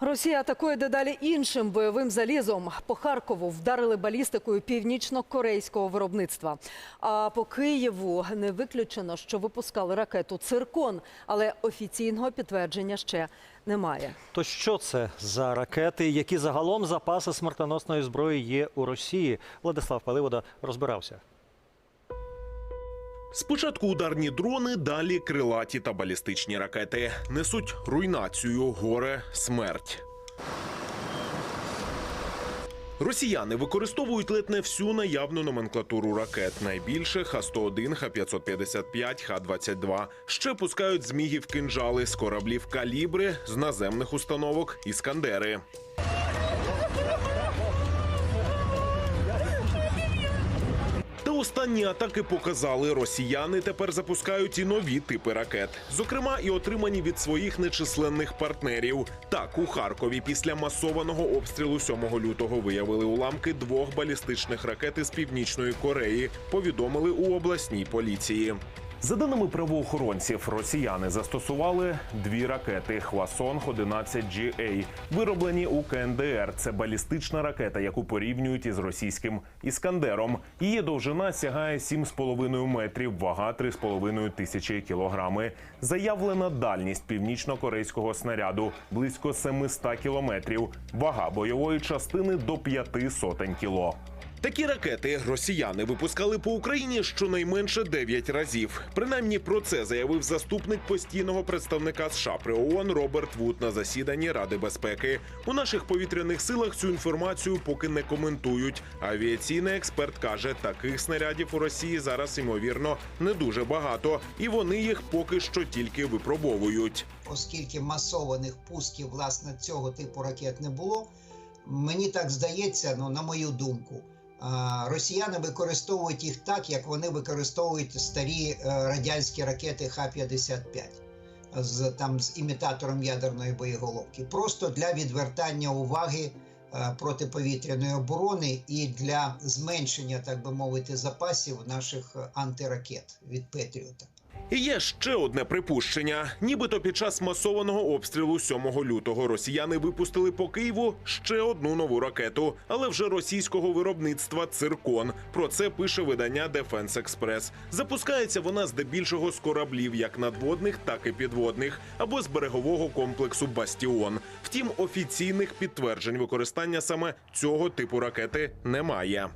Росія атакує дедалі іншим бойовим залізом. По Харкову вдарили балістикою північно-корейського виробництва. А по Києву не виключено, що випускали ракету циркон, але офіційного підтвердження ще немає. То що це за ракети? Які загалом запаси смертоносної зброї є у Росії? Владислав Паливода розбирався. Спочатку ударні дрони, далі крилаті та балістичні ракети несуть руйнацію, горе, смерть. Росіяни використовують ледь не всю наявну номенклатуру ракет. Найбільше Х-101, Х-555, Х-22. Ще пускають змігів кинжали з кораблів калібри, з наземних установок іскандери. Останні атаки показали, росіяни тепер запускають і нові типи ракет, зокрема і отримані від своїх нечисленних партнерів. Так у Харкові після масованого обстрілу 7 лютого виявили уламки двох балістичних ракет із північної Кореї. Повідомили у обласній поліції. За даними правоохоронців, росіяни застосували дві ракети Хвасонг 11 GA, вироблені у КНДР. Це балістична ракета, яку порівнюють із російським іскандером. Її довжина сягає 7,5 метрів, вага 3,5 тисячі кілограми. Заявлена дальність північно-корейського снаряду близько 700 кілометрів. Вага бойової частини до 5 сотень кіло. Такі ракети росіяни випускали по Україні щонайменше 9 разів. Принаймні про це заявив заступник постійного представника США при ООН Роберт Вуд на засіданні Ради безпеки. У наших повітряних силах цю інформацію поки не коментують. Авіаційний експерт каже, таких снарядів у Росії зараз ймовірно не дуже багато, і вони їх поки що тільки випробовують. оскільки масованих пусків власне цього типу ракет не було. Мені так здається, ну на мою думку, росіяни використовують їх так, як вони використовують старі е, радянські ракети Х-55 з там з імітатором ядерної боєголовки, просто для відвертання уваги е, протиповітряної оборони і для зменшення, так би мовити, запасів наших е, антиракет від Петріота. І є ще одне припущення: нібито під час масованого обстрілу 7 лютого росіяни випустили по Києву ще одну нову ракету, але вже російського виробництва циркон. Про це пише видання Defense Express. Запускається вона здебільшого з кораблів, як надводних, так і підводних, або з берегового комплексу Бастіон. Втім, офіційних підтверджень використання саме цього типу ракети немає.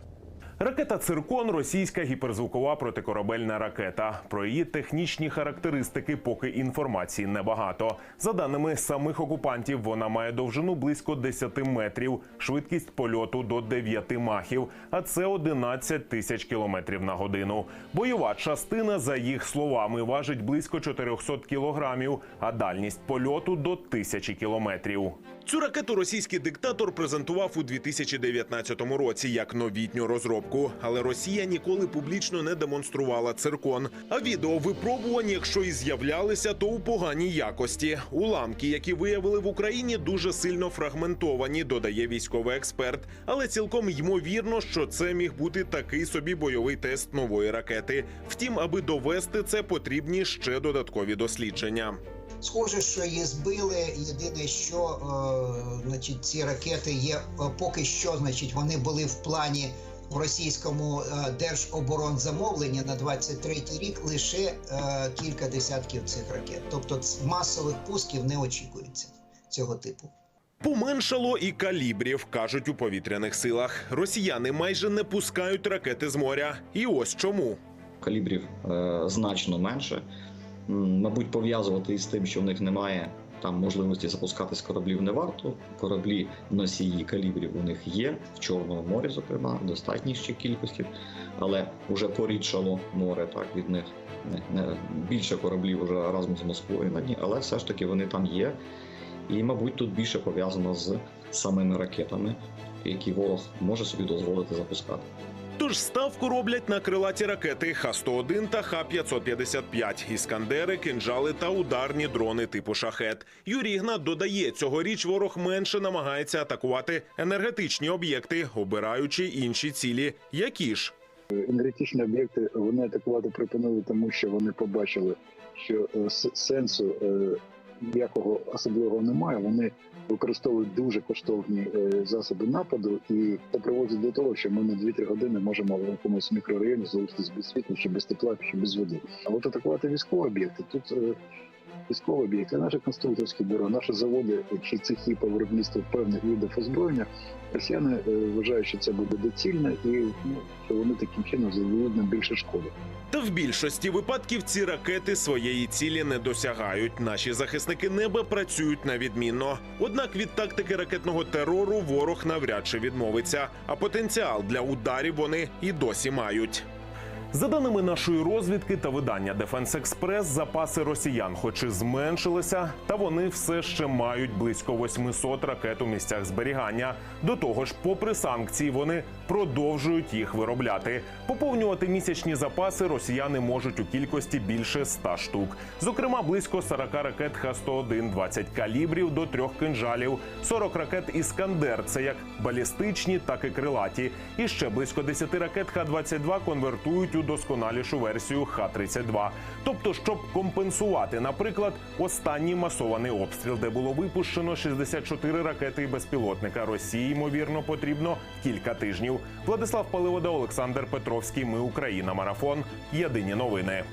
Ракета Циркон російська гіперзвукова протикорабельна ракета. Про її технічні характеристики поки інформації небагато. За даними самих окупантів, вона має довжину близько 10 метрів, швидкість польоту до 9 махів, а це 11 тисяч кілометрів на годину. Бойова частина, за їх словами, важить близько 400 кілограмів, а дальність польоту до тисячі кілометрів. Цю ракету російський диктатор презентував у 2019 році як новітню розробку, але Росія ніколи публічно не демонструвала циркон. А відео випробувань, якщо і з'являлися, то у поганій якості. Уламки, які виявили в Україні, дуже сильно фрагментовані, додає військовий експерт. Але цілком ймовірно, що це міг бути такий собі бойовий тест нової ракети. Втім, аби довести це, потрібні ще додаткові дослідження. Схоже, що її збили. Єдине, що е, значить, ці ракети є е, поки що, значить, вони були в плані в російському е, держоборонзамовленні на 23-й рік лише е, кілька десятків цих ракет. Тобто масових пусків не очікується цього типу. Поменшало і калібрів, кажуть у повітряних силах. Росіяни майже не пускають ракети з моря. І ось чому. калібрів е, значно менше. Мабуть, пов'язувати із тим, що в них немає там можливості запускати з кораблів не варто. Кораблі носії калібрів у них є в Чорному морі, зокрема, достатній ще кількості, але вже порідшало море так від них. Не більше кораблів вже разом з Москвою на дні, але все ж таки вони там є. І, мабуть, тут більше пов'язано з самими ракетами, які ворог може собі дозволити запускати. Тож ставку роблять на крилаті ракети Х-101 та Х-555, іскандери, кинджали та ударні дрони типу шахет. Юрій Ігнат додає, цьогоріч ворог менше намагається атакувати енергетичні об'єкти, обираючи інші цілі. Які ж? енергетичні об'єкти вони атакувати припинили, тому що вони побачили, що е, сенсу е, ніякого особливого немає. Вони використовують дуже коштовні е, засоби нападу, і це приводить до того, що ми на 2-3 години можемо в якомусь мікрорайоні залишитись без світла, чи без тепла, чи без води. А от атакувати військові об'єкти тут. Військові об'єкти, наше конструкторське бюро, наші заводи чи цехи по виробництву певних видів озброєння, росіяни е, вважають, що це буде доцільно і ну, що вони таким чином завдають нам більше шкоди. Та в більшості випадків ці ракети своєї цілі не досягають. Наші захисники неба працюють на відмінно. Однак від тактики ракетного терору ворог навряд чи відмовиться. А потенціал для ударів вони і досі мають. За даними нашої розвідки та видання Дефенс Експрес, запаси росіян, хоч і зменшилися, та вони все ще мають близько 800 ракет у місцях зберігання. До того ж, попри санкції, вони продовжують їх виробляти. Поповнювати місячні запаси росіяни можуть у кількості більше 100 штук. Зокрема, близько 40 ракет Х-101, 20 калібрів до трьох кинжалів, 40 ракет Іскандер. Це як балістичні, так і крилаті. І ще близько 10 ракет Х-22 конвертують у досконалішу версію Х-32. Тобто, щоб компенсувати, наприклад, останній масований обстріл, де було випущено 64 ракети і безпілотника. Росії ймовірно потрібно кілька тижнів. Владислав Паливода, Олександр Петровський. Ми Україна. Марафон. Єдині новини.